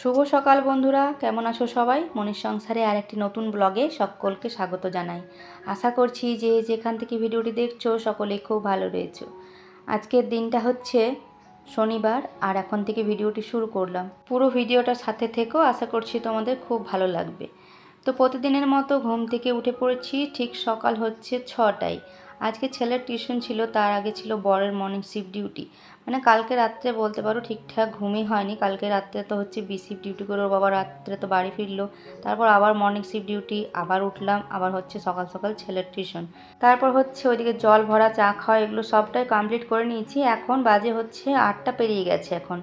শুভ সকাল বন্ধুরা, কেমন আছো সবাই? মনের সংসারে আর একটি নতুন ব্লগে সকলকে স্বাগত জানাই। আশা করছি যে যেখান থেকে ভিডিওটি দেখছ সকলেই খুব ভালো রয়েছে। আজকের দিনটা হচ্ছে শনিবার আর এখন থেকে ভিডিওটি শুরু করলাম। পুরো ভিডিওটার সাথে থেকেও আশা করছি তোমাদের খুব ভালো লাগবে। তো প্রতিদিনের মতো ঘুম থেকে উঠে পড়েছি, ঠিক সকাল হচ্ছে ছটায়। আজকে ছেলের টিউশন ছিল, তার আগে ছিল বরের মর্নিং শিফট ডিউটি মানে কালকে রাত্রে বলতে পারো ঠিকঠাক ঘুমই হয়নি। কালকে রাত্রে তো হচ্ছে বি শিফট ডিউটি করে ওর বাবা রাত্রে তো বাড়ি ফিরলো। তারপর আবার মর্নিং শিফট ডিউটি আবার উঠলাম, আবার হচ্ছে সকাল সকাল ছেলের টিউশন। তারপর হচ্ছে ওইদিকে জল ভরা, চা খাওয়া, এগুলো সবটাই কমপ্লিট করে নিয়েছি। এখন বাজে হচ্ছে আটটা পেরিয়ে গেছে এখন।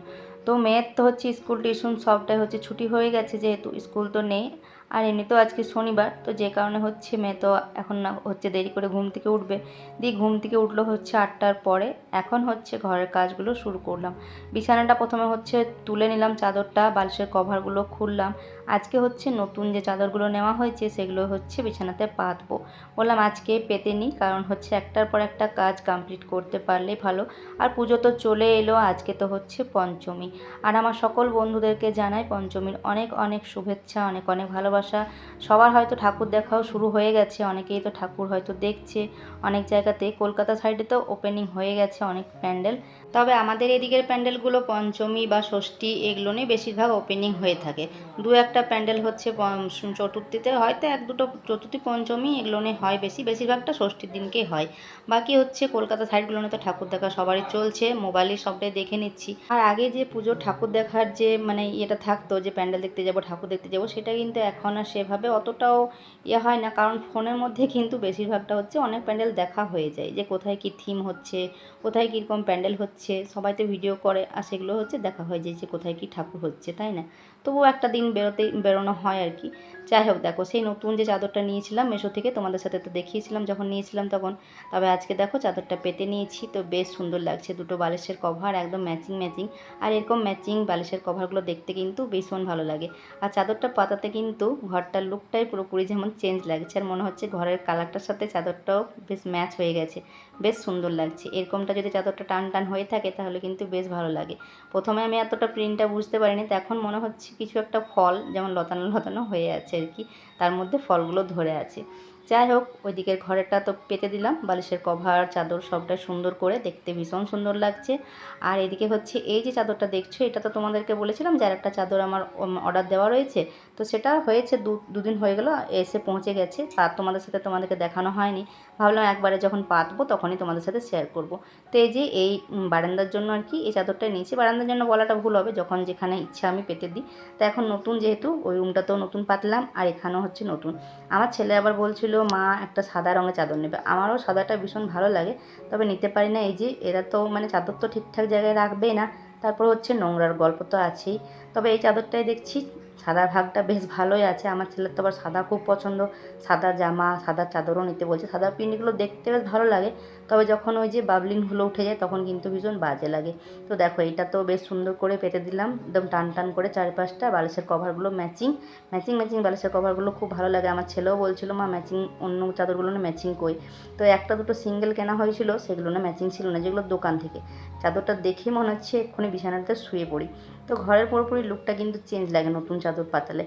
তো মেয়ের তো হচ্ছে স্কুল টিউশন সবটাই হচ্ছে ছুটি হয়ে গেছে, যেহেতু স্কুল তো নেই। আর এমনিতেও আজকে শনিবার, তো যে কারণে হচ্ছে মেয়ে তো এখন না হচ্ছে দেরি করে ঘুম থেকে উঠবে। দিয়ে ঘুম থেকে উঠল হচ্ছে আটটার পরে, এখন হচ্ছে ঘরের কাজগুলো শুরু করলাম। বিছানাটা প্রথমে হচ্ছে তুলে নিলাম চাদরটা, বালিশের কভারগুলো খুললাম। আজকে হচ্ছে নতুন যে চাদরগুলো নেওয়া হয়েছে সেগুলো হচ্ছে বিছানাতে পাতবো। বললাম আজকে পেতে নিই কারণ হচ্ছে একটার পর একটা কাজ কমপ্লিট করতে পারলে ভালো। আর পুজো তো চলে এলো, আজকে তো হচ্ছে পঞ্চমী। আর আমার সকল বন্ধুদেরকে জানাই পঞ্চমীর অনেক অনেক শুভেচ্ছা, অনেক অনেক ভালোবাসা। সবার হয়তো ঠাকুর দেখাও শুরু হয়ে গেছে, অনেকেই তো ঠাকুর হয়তো দেখছে। অনেক জায়গাতে, কলকাতা সাইডে তো ওপেনিং হয়ে গেছে অনেক প্যান্ডেল। তবে আমাদের এদিকের প্যান্ডেলগুলো পঞ্চমী বা ষষ্ঠী এগুলো নিয়ে বেশিরভাগ ওপেনিং হয়ে থাকে। দু একটা প্যান্ডেল হচ্ছে চতুর্থীতে হয়তো এক দুটো চতুর্থী, পঞ্চমী এগুলো নিয়ে হয় বেশি। বেশিরভাগটা ষষ্ঠীর দিনকেই হয়। বাকি হচ্ছে কলকাতা সাইডগুলোতে তো ঠাকুর দেখা সবারই চলছে। মোবাইলে সবটাই দেখে নিচ্ছি। আর আগে যে পুজো ঠাকুর দেখার যে মানে ইয়েটা থাকতো যে প্যান্ডেল দেখতে যাব, ঠাকুর দেখতে যাব, সেটা কিন্তু এখন আর সেভাবে অতটাও ইয়ে হয় না। কারণ ফোনের মধ্যে কিন্তু বেশিরভাগটা হচ্ছে অনেক প্যান্ডেল দেখা হয়ে যায়। যে কোথায় কি থিম হচ্ছে, কোথায় কীরকম প্যান্ডেল হচ্ছে সবাই তো ভিডিও করে, আর সেগুলো হচ্ছে দেখা হয়ে যায় যে কোথায় কি ঠাকুর হচ্ছে, তাই না? তবুও একটা দিন বেরোতে, বেরোনো হয় আর কি। যাই হোক, দেখো, সেই নতুন যে চাদরটা নিয়েছিলাম মেশো থেকে তোমাদের সাথে তো দেখিয়েছিলাম, যখন নিয়েছিলাম তখন। তবে আজকে দেখো, চাদরটা পেতে নিয়েছি, তো বেশ সুন্দর লাগছে, দুটো বালিশের কভার একদম ম্যাচিং ম্যাচিং আর এরকম ম্যাচিং বালিশের কভারগুলো দেখতে কিন্তু ভীষণ ভালো লাগে। আর চাদরটা পাতাতে কিন্তু ঘরটার লুকটাই পুরোপুরি যেমন চেঞ্জ লাগছে, আর মনে হচ্ছে ঘরের কালারটার সাথে চাদরটাও বেশ ম্যাচ হয়ে গেছে, বেশ সুন্দর লাগছে। এরকমটা যদি চাদরটা টান টান হয়ে থাকে তাহলে কিন্তু বেশ ভালো লাগে। প্রথমে আমি এতটা প্রিন্টটা বুঝতে পারিনি তো এখন মনে হচ্ছে কিছু একটা ফল, যেমন লতানো লতানো হয়ে আছে আর কি, তার মধ্যে ফলগুলো ধরে আছে। যাই হোক, ওইদিকের ঘরেরটা তো পেতে দিলাম। বালিশের কভার, চাদর সবটা সুন্দর করে দেখতে ভীষণ সুন্দর লাগছে। আর এদিকে হচ্ছে, এই যে চাদরটা দেখছ, এটা তো তোমাদেরকে বলেছিলাম যে একটা চাদর আমার অর্ডার দেওয়া রয়েছে। তো সেটা হয়েছে দু, দুদিন হয়ে গেল, এসে পৌঁছে গেছে। আর তোমাদের সাথে তোমাদেরকে দেখানো হয়নি। ভাবলাম একবারে যখন পাতবো তখনই তোমাদের সাথে শেয়ার করব। তো এই যে এই বারান্দার জন্য আর কি, এই চাদরটা নিয়েছি। বারান্দার জন্য বলাটা ভুল হবে, যখন যেখানে ইচ্ছা আমি পেতে দিই। তো এখন নতুন যেহেতু, ওই রুমটাতেও নতুন পাতলাম, আর এখানেও হচ্ছে নতুন। আমার ছেলে আবার বলছিল মা একটা সাদা রঙের চাদর নেবে। আমারও সাদাটা ভীষণ ভালো লাগে। তবে নিতে পারি না এই যে, এরা তো মানে চাদর তো ঠিকঠাক জায়গায় রাখবেই না। তারপর হচ্ছে নোংরার গল্প তো আছেই। তবে এই চাদরটাই দেখছি। সাদার ভাগটা বেশ ভালোই আছে। আমার ছেলের তো আবার সাদা খুব পছন্দ। সাদা জামা, সাদা চাদরও নিতে বলছে। সাদা প্রিন্টগুলো দেখতে বেশ ভালো লাগে। তবে যখন ওই যে বাবলিনগুলো উঠে যায়, তখন কিন্তু ভীষণ বাজে লাগে। তো দেখো এটা তো বেশ সুন্দর করে পেতে দিলাম। একদম টান টান করে চারপাশটা বালিশের কভারগুলো ম্যাচিং। ম্যাচিং ম্যাচিং বালিশের কভারগুলো খুব ভালো লাগে। আমার ছেলেও বলছিল, মা, ম্যাচিং অন্য চাদরগুলো না, ম্যাচিং কই? তো একটা দুটো সিঙ্গেল কেনা হয়েছিল। সেগুলো না, ম্যাচিং ছিল না, যেগুলো দোকান থেকে। চাদরটা দেখেই মনে হচ্ছে এক্ষুনি বিছানাতে শুয়ে পড়ি। তো ঘরের পুরোপুরি লুকটা কিন্তু চেঞ্জ লাগে নতুন চাদর পাতালে।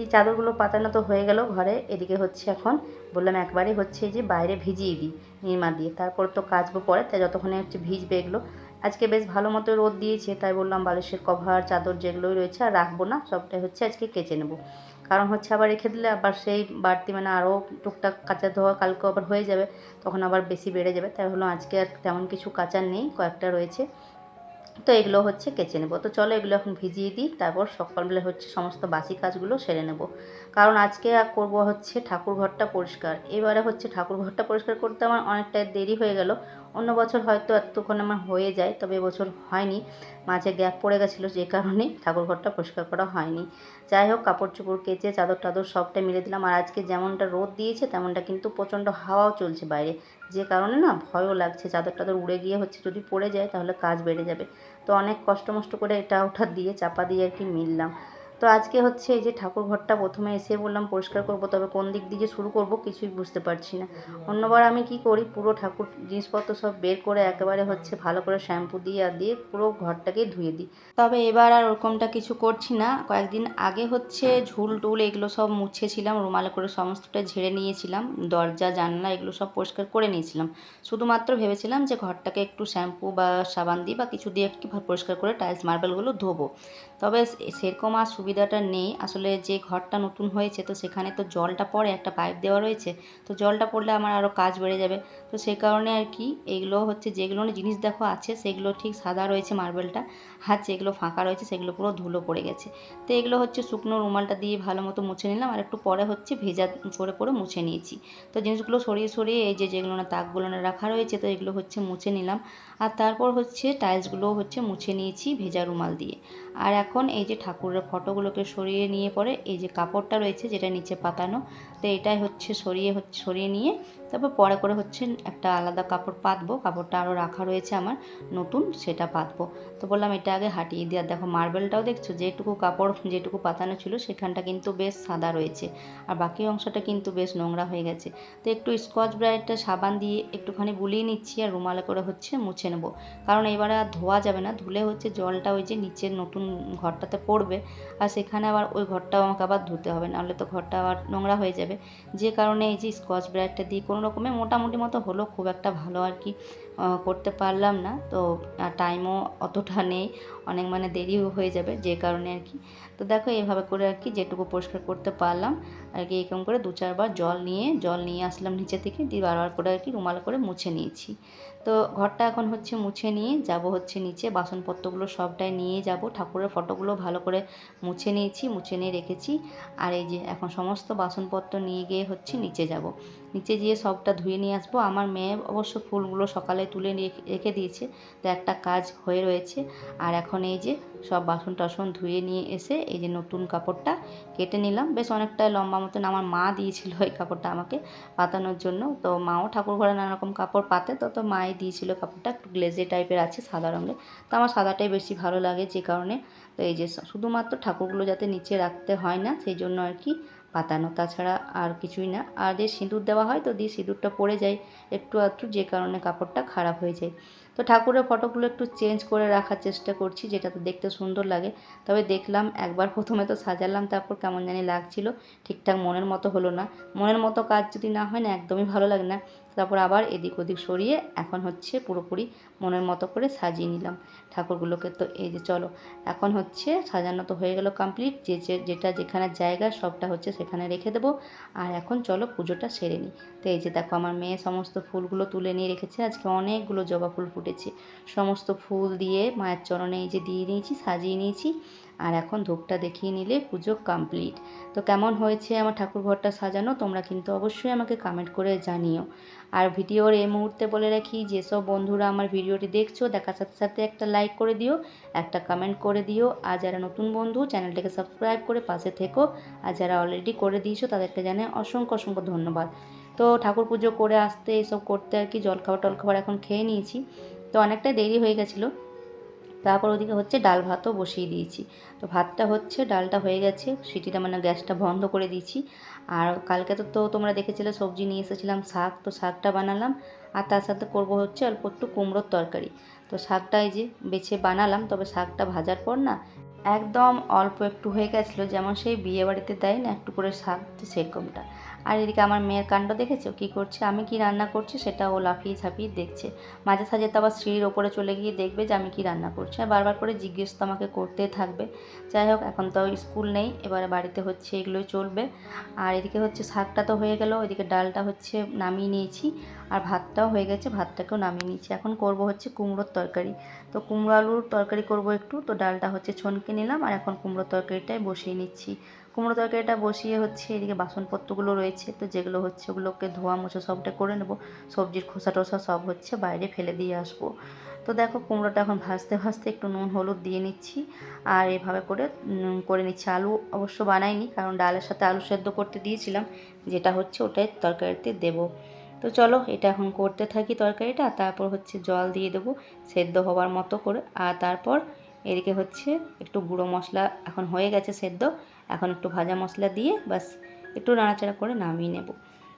এই চাদরগুলো পাতানো তো হয়ে গেল ঘরে, এদিকে হচ্ছে এখন বললাম একবারে হচ্ছে যে বাইরে ভিজিয়ে দিই নির্মা দিয়ে। তারপর তো কাচবো পরে, তাই যতক্ষণে হচ্ছে ভিজবে এগুলো। আজকে বেশ ভালো মতো রোদ দিয়েছে, তাই বললাম বালিশের কভার, চাদর যেগুলোই রয়েছে আর রাখব না, সবটাই হচ্ছে আজকে কেচে নেব। কারণ হচ্ছে আবার রেখে দিলে আবার সেই বাড়তি মানে আরও টুকটাক কাঁচা ধোয়া কালকে আবার হয়ে যাবে, তখন আবার বেশি বেড়ে যাবে। তাই হলো আজকে আর তেমন কিছু কাচার নেই, কয়েকটা রয়েছে। তো এগুলো হচ্ছে কেচে নেব। তো চলো এগুলো এখন ভিজিয়ে দিই, তারপর সকালবেলা হচ্ছে সমস্ত বাসি কাজগুলো সেরে নেব। কারণ আজকে করব হচ্ছে ঠাকুর ঘরটা পরিষ্কার। এবারে হচ্ছে ঠাকুর ঘরটা পরিষ্কার করতে আমার অনেকটাই দেরি হয়ে গেল। অন্য বছর হয়তো এতক্ষণ আমার হয়ে যায়, তবে এবছর হয়নি। মাঝে গ্যাপ পড়ে গেছিল, যে কারণে ঠাকুর ঘরটা পরিষ্কার করা হয়নি। যাই হোক কাপড় চোপড় কেচে চাদর টাদর সবটা মিলে দিলাম। আর আজকে যেমনটা রোদ দিয়েছে, তেমনটা কিন্তু প্রচণ্ড হাওয়াও চলছে বাইরে। যে কারণে না ভয়ও লাগছে চাদর টাদর উড়ে গিয়ে হচ্ছে যদি পড়ে যায় তাহলে কাজ বেড়ে যাবে। তো অনেক কষ্ট মষ্ট করে এটা ওঠা দিয়ে, চাপা দিয়ে আর কি মিললাম। তো আজকে হচ্ছে এই যে ঠাকুর ঘরটা প্রথমে এসে বললাম পরিষ্কার করব, তবে কোন দিক দিয়ে শুরু করব কিছুই বুঝতে পারছি না। অন্যবার আমি কি করি, পুরো ঠাকুর জিনিসপত্র সব বের করে একেবারে হচ্ছে ভালো করে শ্যাম্পু দিয়ে আর দিয়ে পুরো ঘরটাকে ধুয়ে দিই। তবে এবার আর ওরকমটা কিছু করছি না। কয়েকদিন আগে হচ্ছে ঝুল টুল এগুলো সব মুছেছিলাম, রুমালে করে সমস্তটা ঝেড়ে নিয়েছিলাম, দরজা, জানলা এগুলো সব পরিষ্কার করে নিয়েছিলাম। শুধুমাত্র ভেবেছিলাম যে ঘরটাকে একটু শ্যাম্পু বা সাবান দিই বা কিছু দিয়ে একটু পরিষ্কার করে টাইলস মার্বেলগুলো ধোবো। তবে সেরকম আর সুবিধাটা নেই। আসলে যে ঘরটা নতুন হয়েছে, তো সেখানে তো জলটা পড়ে, একটা পাইপ দেওয়া রয়েছে। তো জলটা পড়লে আমার আরও কাজ বেড়ে যাবে। তো সেই কারণে আর কি এগুলো হচ্ছে যেগুলো জিনিস দেখো আছে, সেগুলো ঠিক সাদা রয়েছে মার্বেলটা হাত যেগুলো ফাঁকা রয়েছে সেগুলো পুরো ধুলো পড়ে গেছে। তো এগুলো হচ্ছে শুকনো রুমালটা দিয়ে ভালো মতো মুছে নিলাম, আর একটু পরে হচ্ছে ভেজা করে করে মুছে নিয়েছি। তো জিনিসগুলো সরিয়ে সরিয়ে এই যে যেগুলো না তাকগুলো না রাখা রয়েছে, তো এগুলো হচ্ছে মুছে নিলাম। আর তারপর হচ্ছে টাইলসগুলো হচ্ছে মুছে নিয়েছি ভেজা রুমাল দিয়ে। আর এখন এই যে ঠাকুরের ফটোগুলোকে সরিয়ে নিয়ে পরে এই যে কাপড়টা রয়েছে যেটা নিচে পাতানো, তো এটাই হচ্ছে সরিয়ে হচ্ছে সরিয়ে নিয়ে তারপর পরে করে হচ্ছে একটা আলাদা কাপড় পাতবো, কাপড়টা আরও রাখা রয়েছে আমার, নতুন সেটা পাতবো। তো বললাম এটা আগে হাঁটিয়ে দিয়ে, আর দেখো মার্বেলটাও দেখছ, যেটুকু কাপড়, যেটুকু পাতানো ছিল সেখানটা কিন্তু বেশ সাদা রয়েছে, আর বাকি অংশটা কিন্তু বেশ নোংরা হয়ে গেছে। তো একটু স্কচ ব্রাইটটা সাবান দিয়ে একটুখানি বুলিয়ে নিচ্ছি, আর রুমালে করে হচ্ছে মুছে নেব। কারণ এবারে আর ধোয়া যাবে না, ধুলে হচ্ছে জলটা ওই যে নিচের নতুন ঘরটাতে পড়বে, আর সেখানে আবার ওই ঘরটাও আমাকে আবার ধুতে হবে, নাহলে তো ঘরটা আবার নোংরা হয়ে যাবে। যে কারণে এই যে স্কচ ব্রাইটটা দিয়ে কোনো রকমে মোটামুটি মতো হলো খুব একটা ভালো আর কি। করতে পারলাম না। তো টাইমও অতটা নেই। অনেক মানে দেরিও হয়ে যাবে যে কারণে আর কি। তো দেখো এইভাবে করে আর কি যেটুকু পরিষ্কার করতে পারলাম। আর কি এরকম করে দু চারবার জল নিয়ে জল নিয়ে আসলাম নিচে থেকে। দিয়ে বারবার করে আর কি রুমাল করে মুছে নিয়েছি। তো, ঘরটা এখন হচ্ছে মুছে নিয়ে যাব হচ্ছে নিচে। বাসনপত্রগুলো সবটাই নিয়ে যাব। ঠাকুরের ফটোগুলো ভালো করে মুছে নিয়েছি, মুছে নিয়ে রেখেছি। আর এই যে এখন সমস্ত বাসনপত্র নিয়ে গিয়ে হচ্ছে নিচে যাব। নিচে গিয়ে সবটা ধুয়ে নিয়ে আসব। আমার মেয়ে অবশ্য ফুলগুলো সকালে তুলে রেখে দিয়েছে। তো একটা কাজ হয়ে রয়েছে। আর এখন এই যে সব বাসন টাসন ধুয়ে নিয়ে এসে এই যে নতুন কাপড়টা কেটে নিলাম। বেশ অনেকটা লম্বা মতন আমার মা দিয়েছিল এই কাপড়টা আমাকে পাতানোর জন্য। তো মাও ঠাকুর ঘরে নানা রকম কাপড় পাতে। তো তো মাই দিয়েছিল কাপড়টা। একটু গ্লেজে টাইপের আছে সাদা রঙের তো আমার সাদাটাই বেশি ভালো লাগে যে কারণে। তো এই যে শুধুমাত্র ঠাকুরগুলো যাতে নিচে রাখতে হয় না, সেই জন্য আর কি পাতানো তাছাড়া আর কিছুই না। আর যে সিঁদুর দেওয়া হয় তো দিয়ে সিঁদুরটা পড়ে যায় একটু আধটু, যে কারণে কাপড়টা খারাপ হয়ে যায়। তো ঠাকুরের ফটোগুলো একটু চেঞ্জ করে রাখার চেষ্টা করছি, যেটা তো দেখতে সুন্দর লাগে। তবে দেখলাম একবার প্রথমে তো সাজালাম, তারপর কেমন জানি লাগছিল। ঠিকঠাক মনের মতো হলো না। মনের মতো কাজ যদি না হয় না, একদমই ভালো লাগে না। তারপর আবার এদিক ওদিক সরিয়ে এখন হচ্ছে পুরোপুরি মনের মতো করে সাজিয়ে নিলাম ঠাকুরগুলোকে। তো এই যে চলো, এখন হচ্ছে সাজানো তো হয়ে গেল কমপ্লিট যে যে যেটা যেখানে জায়গা সবটা হচ্ছে সেখানে রেখে দেবো। আর এখন চলো পুজোটা সেরে নিই। তো এই যে দেখো আমার মেয়ে সমস্ত ফুলগুলো তুলে নিয়ে রেখেছে, আজকে অনেকগুলো জবা ফুল ফুটেছে। সমস্ত ফুল দিয়ে মায়ের চরণে এই যে দিয়ে নিয়েছি সাজিয়ে নিয়েছি। আর এখন ধূপটা দেখিয়ে নিলে পুজো কমপ্লিট তো কেমন হয়েছে আমার ঠাকুর ঘরটা সাজানো তোমরা কিন্তু অবশ্যই আমাকে কমেন্ট করে জানিও। আর ভিডিওর এই মুহূর্তে বলে রাখি, যেসব বন্ধুরা আমার ভিডিওটি দেখছ, দেখার সাথে সাথে একটা লাইক করে দিও, একটা কমেন্ট করে দিও। আর যারা নতুন বন্ধু, চ্যানেলটাকে সাবস্ক্রাইব করে পাশে থেকো। আর যারা অলরেডি করে দিয়েছ, তাদেরকে জানাই অসংখ্য অসংখ্য ধন্যবাদ। তো ঠাকুর পুজো করে আসতে, এসব করতে আর কি জলখাবার টলখাবার এখন খেয়ে নিয়েছি। তো অনেকটা দেরি হয়ে গেছিল। তারপর ওদিকে হচ্ছে ডাল ভাতও বসিয়ে দিয়েছি। তো ভাতটা হচ্ছে, ডালটা হয়ে গেছে, সিটিটা মানে গ্যাসটা বন্ধ করে দিয়েছি। আর কালকে তো তো তোমরা দেখেছিলে, সবজি নিয়ে এসেছিলাম শাক, তো শাকটা বানালাম। আর তার সাথে করব হচ্ছে অল্প একটু কুমড়োর তরকারি। তো শাকটা এই যে বেছে বানালাম, তবে শাকটা ভাজার পর না একদম অল্প একটু হয়ে গেছিল, যেমন সেই বিয়ে বাড়িতে দেয় না, একটু করে শাক, তো সেরকমটা। আর এদিকে আমার মেয়ের কাণ্ড দেখেছ? কী করছে? আমি কি রান্না করছি? সেটা ও লাফিয়ে ঝাঁপিয়ে দেখছে। মাঝে সাঝে তো আবার সিঁড়ির ওপরে চলে গিয়ে দেখবে যে আমি কি রান্না করছি। আর বারবার করে জিজ্ঞেস তো আমাকে করতেই থাকবে। যাই হোক, এখন তো স্কুল নেই। এবারে বাড়িতে হচ্ছে এগুলোই চলবে। আর এদিকে হচ্ছে শাকটা তো হয়ে গেল। ওইদিকে ডালটা হচ্ছে নামিয়ে নিয়েছি। আর ভাতটাও হয়ে গেছে। ভাতটাকেও নামিয়ে নিয়েছি। এখন করব হচ্ছে কুমড়োর তরকারি। তো কুমড়ো আলুর তরকারি করব একটু। তো ডালটা হচ্ছে ছনকে নিলাম। আর এখন কুমড়োর তরকারিটাই বসিয়ে নিচ্ছি। কুমড়ো তরকারিটা বসিয়ে হচ্ছে এদিকে বাসনপত্রগুলো রয়েছে, তো যেগুলো হচ্ছে ওগুলোকে ধোয়া মোছা সবটা করে নেব। সবজির খোসা টোসা সব হচ্ছে বাইরে ফেলে দিয়ে আসব। তো দেখো কুমড়োটা এখন ভাজতে ভাজতে একটু নুন, হলুদ দিয়ে নিচ্ছি, আর এভাবে করে করে নিচ্ছি। আলু অবশ্য বানাইনি, কারণ ডালের সাথে আলু সেদ্ধ করতে দিয়েছিলাম, যেটা হচ্ছে ওটাই তরকারিতে দেব। তো চলো এটা এখন করতে থাকি তরকারিটা, তারপর হচ্ছে জল দিয়ে দেবো সেদ্ধ হওয়ার মতো করে, আর তারপর এদিকে হচ্ছে একটু গুঁড়ো মশলা এখন হয়ে গেছে সেদ্ধ। এখন একটু ভাজা মশলা দিয়ে বাস একটু নাড়াচাড়া করে নামিয়ে নেব।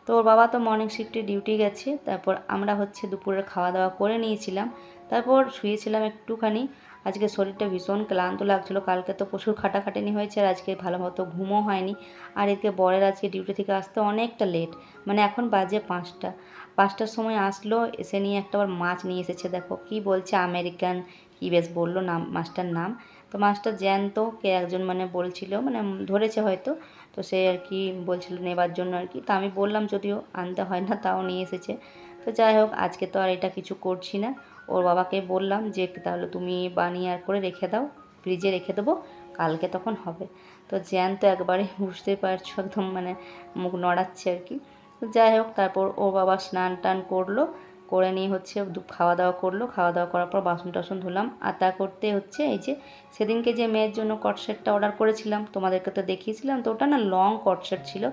তো ওর বাবা তো মর্নিং শিফটে ডিউটি গেছে, তারপর আমরা হচ্ছে দুপুরের খাওয়া দাওয়া করে নিয়েছিলাম। তারপর শুয়েছিলাম একটুখানি। আজকে শরীরটা ভীষণ ক্লান্ত লাগছিল। কালকে তো প্রচুর খাটাখাটানি হয়েছে আর আজকে ভালো মতো ঘুমও হয়নি। আর এদিকে বরের আজকে ডিউটি থেকে আসতে অনেকটা লেট মানে এখন বাজে পাঁচটা। পাঁচটার সময় আসলো, এসে নিয়ে একটা আবার মাছ নিয়ে এসেছে। দেখো কি বলছে আমেরিকান, কি বেশ বলল নাম, মাছটার নাম। তো মাছটা জ্যান্ত, কে একজন মানে বলছিল মানে ধরেছে হয়তো। তো সে আর কি বলছিল নেবার জন্য আর কি। তা আমি বললাম যদিও আনতে হয় না, তাও নিয়ে এসেছে। তো যাই হোক, আজকে তো আর এটা কিছু করছি না। ওর বাবাকে বললাম যে, তাহলে তুমি বানিয়ে আর করে রেখে দাও, ফ্রিজে রেখে দেবো, কালকে তখন হবে। তো জ্যান্ত একবারে বুঝতেই পারছ, একদম মানে মুখ নড়াচ্ছে আর কি। তো যাই হোক, তারপর ওর বাবা স্নান টান করল, করে নিয়ে হচ্ছে খাওয়া দাওয়া করল। খাওয়া দাওয়া করার পর বাসন টাসন ধুলাম। আর তা করতে হচ্ছে এই যে, সেদিনকে যে মেয়ের জন্য কটসেটটা অর্ডার করেছিলাম, তোমাদেরকে তো দেখিয়েছিলাম, তো ওটা না লং কটসেট ছিল।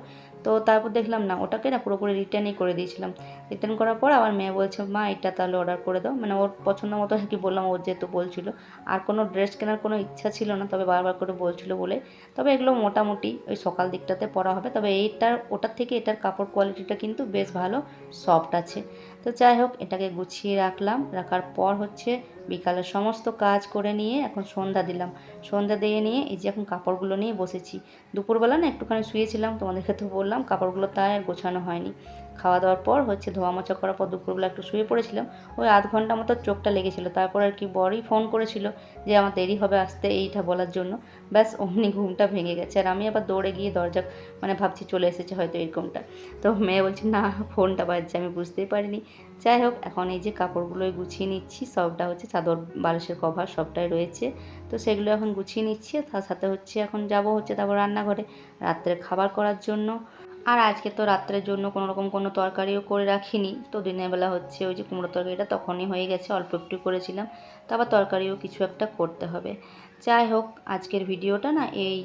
তো তারপর দেখলাম না, ওটাকে না পুরোপুরি রিটার্নই করে দিয়েছিলাম। রিটার্ন করার পর আমার মেয়ে বলছে, মা, এটা তাহলে অর্ডার করে দাও। মানে ওর পছন্দ মতো আর কি বললাম ওর যেহেতু বলছিল। আর কোনো ড্রেস কেনার কোনো ইচ্ছা ছিল না, তবে বারবার করে বলছিল বলে। তবে এগুলো মোটামুটি ওই সকাল দিকটাতে পরা হবে। তবে এইটার, ওটার থেকে এটার কাপড় কোয়ালিটিটা কিন্তু বেশ ভালো সফট আছে। তো যাই হোক, এটাকে গুছিয়ে রাখলাম। রাখার পর হচ্ছে বিকালের সমস্ত কাজ করে নিয়ে এখন সন্ধ্যা দিলাম। সন্ধ্যা দিয়ে নিয়ে এই যে এখন কাপড়গুলো নিয়ে বসেছি। দুপুরবেলা না একটুখানি শুয়েছিলাম, তোমাদেরকে তো বললাম, কাপড়গুলো তাই আর গোছানো হয়নি। খাওয়া দাওয়ার পর হচ্ছে ধোয়া মোছা করার পর দুপুরবেলা একটু শুয়ে পড়েছিলাম। ওই আধ ঘণ্টা মতো চোখটা লেগেছিলো। তারপর আর কি বরই ফোন করেছিল যে আমার দেরি হবে আসতে এইটা বলার জন্য। ব্যাস, অমনি ঘুমটা ভেঙে গেছে। আর আমি আবার দৌড়ে গিয়ে দরজা মানে ভাবছি চলে এসেছে হয়তো এরকমটা। তো মেয়ে বলছে, না, ফোনটা বাজছে, আমি বুঝতেই পারিনি। যাই হোক, এখন এই যে কাপড়গুলোই গুছিয়ে নিচ্ছি, সবটা হচ্ছে চাদর, বালিশের কভার, সবটাই রয়েছে। তো সেগুলো এখন গুছিয়ে নিচ্ছি, তার সাথে হচ্ছে এখন যাব হচ্ছে তারপর রান্নাঘরে, রাত্রে খাবার করার জন্য। আর আজকে তো রাত্রের জন্য কোনো রকম কোনো তরকারিও করে রাখিনি। তো দিনের বেলা হচ্ছে ওই যে কুমড়ো তরকারিটা তখনই হয়ে গেছে, অল্প একটু করেছিলাম। তারপর তরকারিও কিছু একটা করতে হবে। যাই হোক, আজকের ভিডিওটা না এই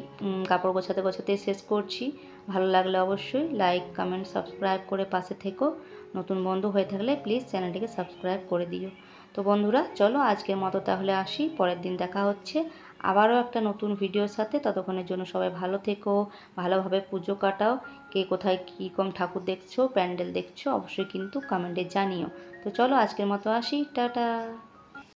কাপড় গোছাতে গোছাতেই শেষ করছি। ভালো লাগলে অবশ্যই লাইক কমেন্ট সাবস্ক্রাইব করে পাশে থেকো। নতুন বন্ধু হয়ে থাকলে প্লিজ চ্যানেলটিকে সাবস্ক্রাইব করে দিও। তো বন্ধুরা, চলো আজকের মতো তাহলে আসি। পরের দিন দেখা হচ্ছে। আবারও একটা নতুন ভিডিওর সাথে। ততক্ষণের জন্য সবাই ভালো থেকো, ভালোভাবে পুজো কাটাও। কে কোথায় কী কম ঠাকুর দেখছ, প্যান্ডেল দেখছ, অবশ্যই কিন্তু কমেন্টে জানিও। তো চলো আজকের মতো আসি। টাটা!